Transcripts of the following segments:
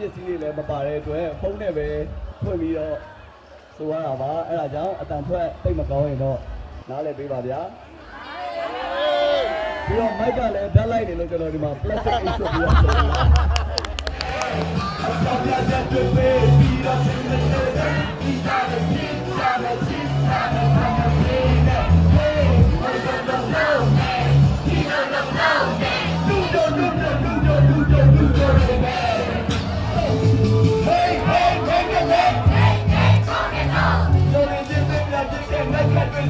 ပစ္စည်းတွေလည်းမပါတဲ့အတွက်ဖုန်းနဲ့ပဲဖွင့်ပြီးတော့ဆိုရတာပါအဲ့ဒါကြောင့်အတန်ထွက်တိတ်မကောင်းရင်တော့နားလည်ပေးပါဗျာပြီးတော့မိုက်ကလည်းဓာတ်လိုက်နေလို့ကျွန်တော်ဒီမှာ plastic အိတ်ဆွတ်ပြီးတော့ဆိုနေတာ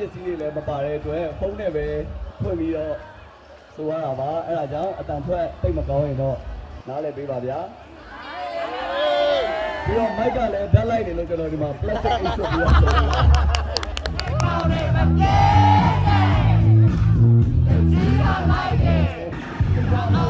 ပစ္စည်းတွေလည်းမပါတဲ့အတွက်ဖုန်းနဲ့ပဲဖွင့်ပြီးတော့ဆိုရတာပါအဲ့ဒါကြောင့်အတန်ထွက်တိတ်မကောင်းရင်တော့နားလည်ပေးပါဗျာပြီးတော့မိုက်ကလည်းဓာတ်လိုက်နေလို့ကျွန်တော်ဒီမှာ plastic အိတ်ဆွတ်ပြီးတော့ဆိုနေတာ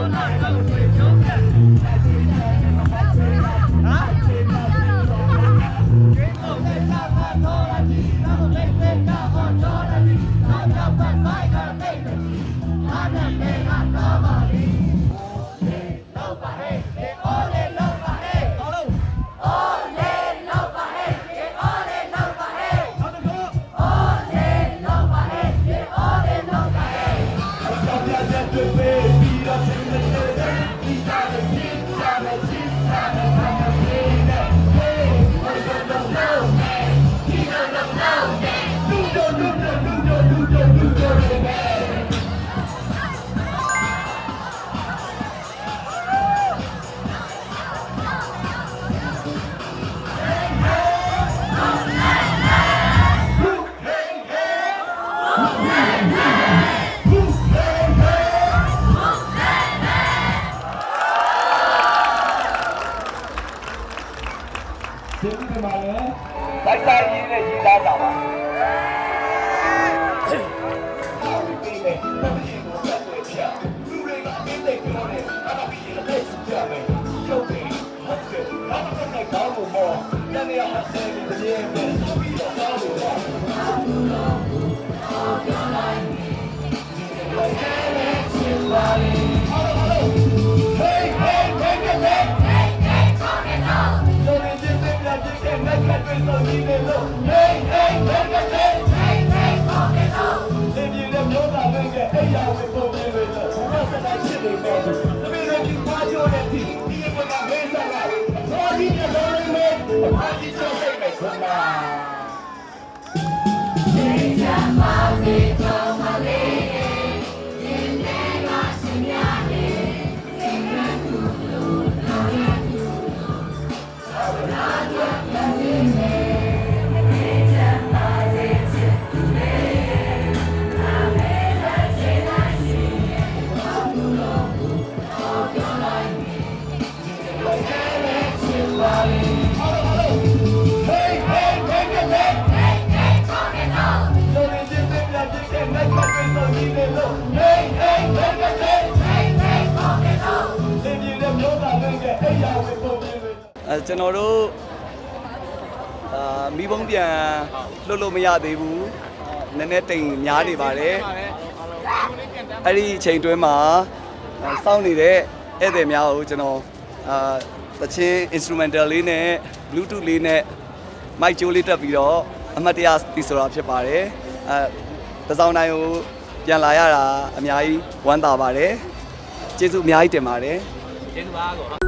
မှာလည်း စိုက်ဆိုင်ရင်းနဲ့ရည်သားတာပါ ပြတဲ့ အဲကျွန်တော်တို့အာမိဘုံပြန်လွတ်လို့မရသေးဘူးနည်းနည်းတိမ်များနေပါတယ်အဲ့ဒီအချိန်တွင်းမှာအာစောင့်နေတဲ့ဧည့်သည်များကိုကျွန်တော်အာသချင်း instrumental လေးနဲ့ bluetooth လေးနဲ့ mic ကြိုးလေးတက်ပြီးတော့အမတ်တရားတီဆိုတာဖြစ်ပါတယ်အဲတစောင်းတိုင်းကိုပြန်လာရတာအများကြီးဝမ်းသာပါတယ်ကျေးဇူးအများကြီးတင်ပါတယ်ကျေးဇူးပါကော